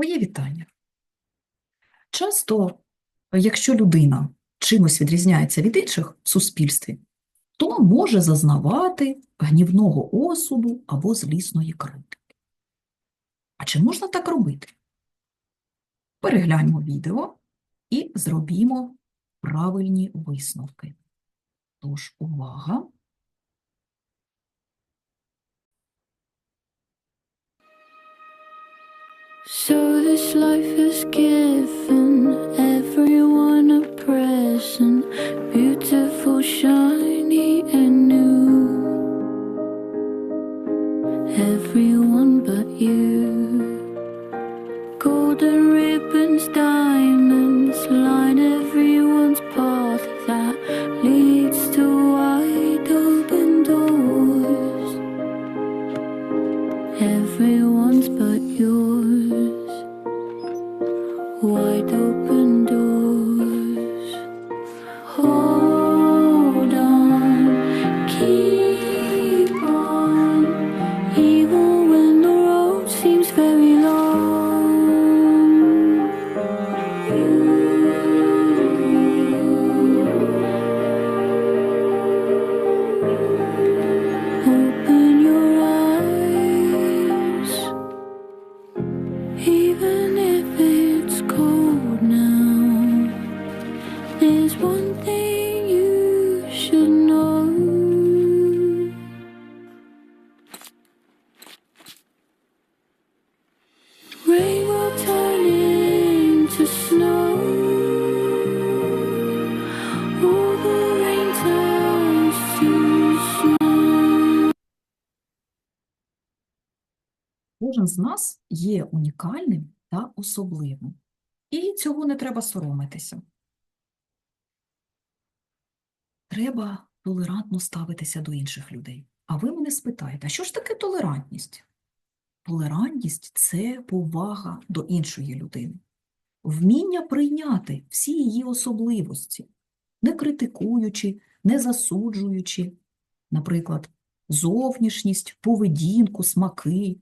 Моє вітання. Часто, якщо людина чимось відрізняється від інших в суспільстві, то може зазнавати гнівного осуду або злісної критики. А чи можна так робити? Перегляньмо відео і зробімо правильні висновки. Тож, увага! So this life has given everyone a present, beautiful, shiny, Everyone's but yours. Wide open doors. The rain turns to snow. Кожен з нас є унікальним та особливим. І цього не треба соромитися. Треба толерантно ставитися до інших людей. А ви мене спитаєте, а що ж таке толерантність? Толерантність – це повага до іншої людини, вміння прийняти всі її особливості, не критикуючи, не засуджуючи, наприклад, зовнішність, поведінку, смаки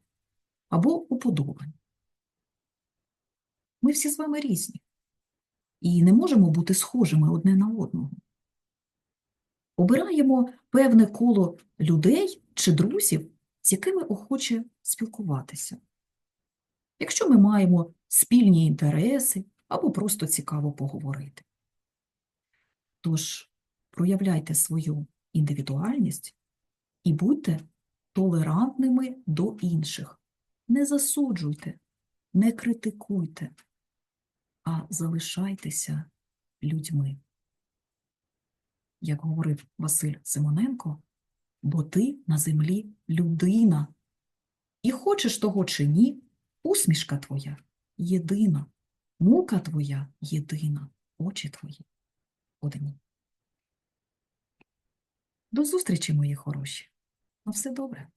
або уподобань. Ми всі з вами різні і не можемо бути схожими одне на одного. Обираємо певне коло людей чи друзів, з якими охоче спілкуватися. Якщо ми маємо спільні інтереси або просто цікаво поговорити. Тож проявляйте свою індивідуальність і будьте толерантними до інших. Не засуджуйте, не критикуйте, а залишайтеся людьми. Як говорив Василь Симоненко, бо ти на землі людина. І хочеш того чи ні, усмішка твоя єдина, мука твоя єдина, очі твої одні. До зустрічі, мої хороші. На все добре.